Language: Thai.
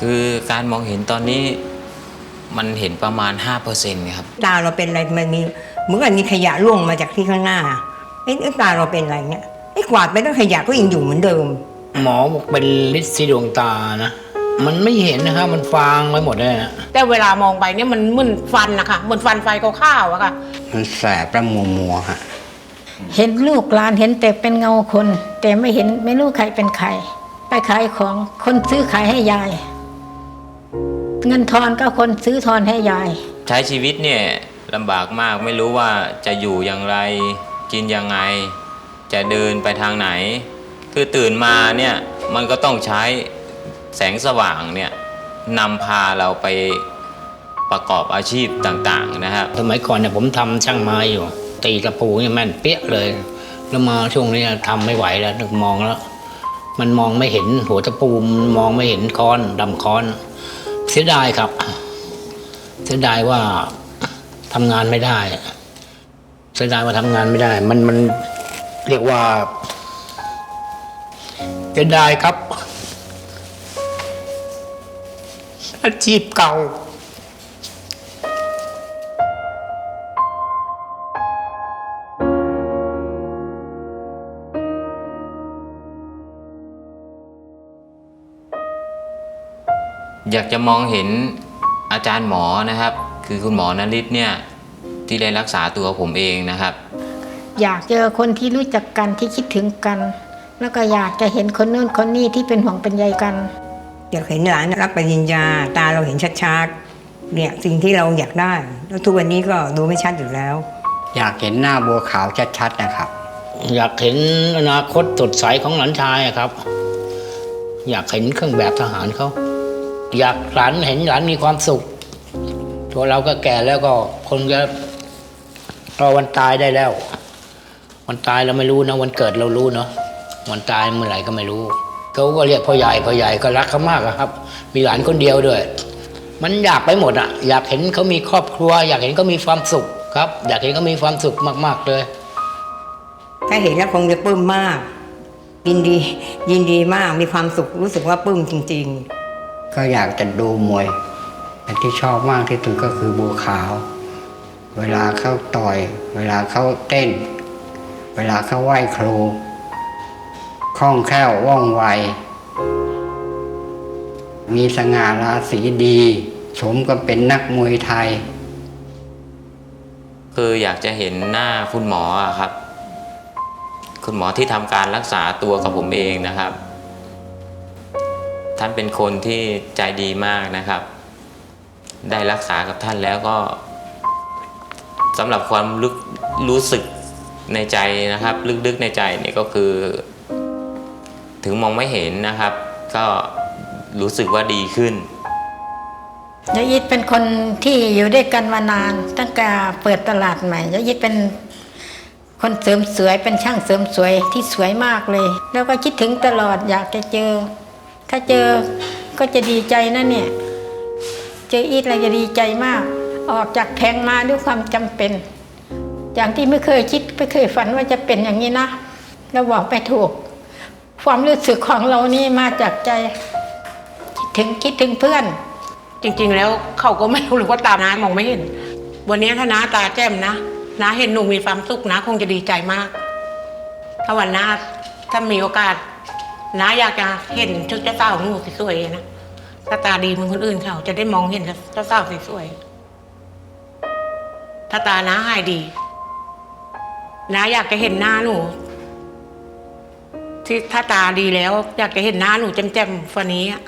คือการมองเห็นตอนนี้มันเห็นประมาณ 5%ครับ ตาเราเป็นอะไรมันมีเหมือนกับมีขยะร่วงมาจากที่ข้างหน้าเอ๊ะเอ๊ะตาเราเป็นอะไรเงี้ยไอ้กวาดไปตั้งขยะก็ยังอยู่เหมือนเดิม หมอบอกเป็นลิ์ที่ดวงตานะ มันไม่เห็นนะครับมันฟางไปหมดเลยนะแต่เวลามองไปเนี่ยมันเหมือนฟันนะคะเหมือนฟันไฟข้าวๆอะค่ะ มันแสบและมัวมัวๆฮะเห็นลูกหลานเห็นแต่เป็นเงาคน แต่ไม่เห็นไม่รู้ใครเป็นใคร ไปขายของคนซื้อขายให้ยาย เงินทอนก็คนซื้อทอนให้ยาย ใช้ชีวิตเนี่ยลำบากมากไม่รู้ว่าจะอยู่อย่างไร กินยังไง จะเดินไปทางไหน คือตื่นมาเนี่ยมันก็ต้องใช้แสงสว่างเนี่ยนำพาเราไปประกอบอาชีพต่างๆนะครับสมัยก่อนเนี่ยผมทำช่างไม้อยู่ ตีตะปูเนี่ยแม่นเปี้ยเลย แล้วมาช่วงนี้ทำไม่ไหวแล้วนึกมองแล้ว มันมองไม่เห็นหัวตะปูมันมองไม่เห็นค้อนดำค้อน เสียดายครับ เสียดายว่าทำงานไม่ได้ เสียดายว่าทำงานไม่ได้ มันมันเรียกว่าเสียดายครับ อาชีพเก่า อยากจะมองเห็นอาจารย์หมอนะครับ คือคุณหมอนฤทธิ์เนี่ยที่ได้รักษาตัวผมเองนะครับ อยากเจอคนที่รู้จักกันที่คิดถึงกัน แล้วก็อยากจะเห็นคนนู้นคนนี้ที่เป็นห่วงเป็นใยกัน อยากเห็นหลานรับปริญญา ตาเราเห็นชัดๆเนี่ยสิ่งที่เราอยากได้ แล้วทุกวันนี้ก็ดูไม่ชัดอยู่แล้ว อยากเห็นหน้าบัวขาวชัดๆนะครับ อยากเห็นอนาคตสดใสของหลานชายอะครับ อยากเห็นเครื่องแบบทหารเขา อยากหลานเห็นหลานมีความสุข ตัวเราก็แก่แล้วก็คงจะรอวันตายได้แล้ว วันตายเราไม่รู้นะ วันเกิดเรารู้เนาะวันตายเมื่อไหร่ก็ไม่รู้เขาก็เรียกพ่อใหญ่พ่อใหญ่ก็รักเขามากครับ มีหลานคนเดียวด้วย มันอยากไปหมดอะอยากเห็นเขามีครอบครัว อยากเห็นเขามีความสุขครับ อยากเห็นเขามีความสุขมาก ๆเลย ถ้าเห็นแล้วคงจะปลื้มมาก ยินดียินดีมากมีความสุขรู้สึกว่าปลื้มจริง ๆ ก็อยากจะดูมวยแต่ที่ชอบมากที่สุดก็คือบัวขาว เวลาเขาต่อย เวลาเขาเต้น เวลาเขาไหว้ครูคล่องแคล่วว่องไว มีสง่าราศีดีสมก็เป็นนักมวยไทย คืออยากจะเห็นหน้าคุณหมอครับ คุณหมอที่ทำการรักษาตัวกับผมเองนะครับ ท่านเป็นคนที่ใจดีมากนะครับ ได้รักษากับท่านแล้วก็สำหรับความรู้รู้สึกในใจนะครับ ลึกๆในใจเนี่ยก็คือ ถึงมองไม่เห็นนะครับ ก็รู้สึกว่าดีขึ้นยายิดเป็นคนที่อยู่ด้วยกันมานาน ตั้งแต่เปิดตลาดใหม่ยายยิดเป็นคนเสริมสวยเป็นช่างเสริมสวยที่สวยมากเลย แล้วก็คิดถึงตลอดอยากจะเจอ ถ้าเจอก็จะดีใจนะเนี่ย เจออีทเราจะดีใจมาก ออกจากแทงมาด้วยความจำเป็น อย่างที่ไม่เคยคิดไม่เคยฝันว่าจะเป็นอย่างนี้นะเราบอกไปถูก ความรู้สึกของเรานี่มาจากใจ คิดถึงคิดถึงเพื่อน จริง ๆ แล้วเขาก็ไม่รู้หรือว่าตาน้ามองไม่เห็น วันนี้ถ้าน้าตาแจ่มนะน้าเห็นหนูมีความสุขนะ คงจะดีใจมากถ้าวันหน้าถ้ามีโอกาส น้าอยากจะเห็นชุดเจ้าสาวของหนูสวยๆนะถ้าตาดีเหมือนคนอื่นเขา จะได้มองเห็นเจ้าสาวสวยๆถ้าตาน้าหายดีน้าอยากจะเห็นหน้าหนู ที่ถ้าตาดีแล้ว อยากจะเห็นหน้าหนูแจ่มๆฟันนี้อะ